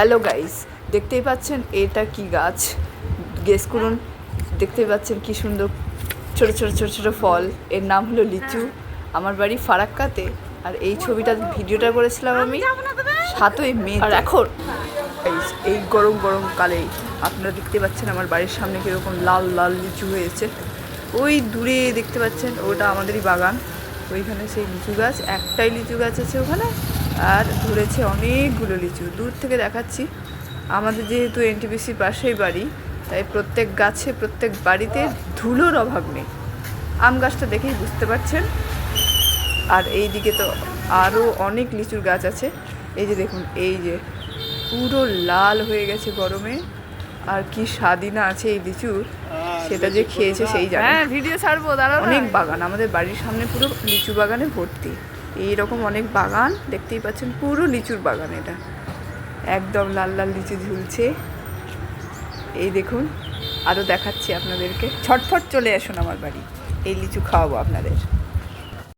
Hello guys দেখতেই পাচ্ছেন এটা কি গাছ? গেস করুন। দেখতেই পাচ্ছেন কি সুন্দর ছোট ছোট ছোট ছোট ফল। এর নাম হলো লিচু। আমার বাড়ি ফারাক্কাতে। আর এই ছবিটা ভিডিওটা করেছিলাম আমি সাতই মে। আর এখন এই গরম গরম কালেই আপনারা দেখতে পাচ্ছেন আমার বাড়ির সামনে কীরকম লাল লাল লিচু হয়েছে। ওই দূরে দেখতে পাচ্ছেন ওটা আমাদেরই বাগান। ওইখানে সেই লিচু গাছ একটাই লিচু গাছ আছে ওখানে। আর ধরেছে অনেকগুলো লিচু। দূর থেকে দেখাচ্ছি। আমাদের যেহেতু এনটিপিসির পাশেই বাড়ি তাই প্রত্যেক গাছে প্রত্যেক বাড়িতে ধুলোর অভাব নেই। আম গাছটা দেখেই বুঝতে পারছেন। আর এই দিকে তো আরও অনেক লিচুর গাছ আছে। এই যে দেখুন এই যে পুরো লাল হয়ে গেছে গরমে। আর কি স্বাদিনা আছে এই লিচুর সেটা যে খেয়েছে সেই জানে হ্যাঁ ভিডিও ছাড়বো দাঁড়াও অনেক বাগান আমাদের বাড়ির সামনে পুরো লিচু বাগানে ভর্তি। এইরকম অনেক বাগান, দেখতেই পাচ্ছেন পুরো লিচুর বাগান এটা। একদম লাল লাল লিচু ঝুলছে। এই দেখুন আরও দেখাচ্ছি আপনাদেরকে। ছটফট চলে আসুন আমার বাড়ি। এই লিচু খাওয়াবো আপনাদের।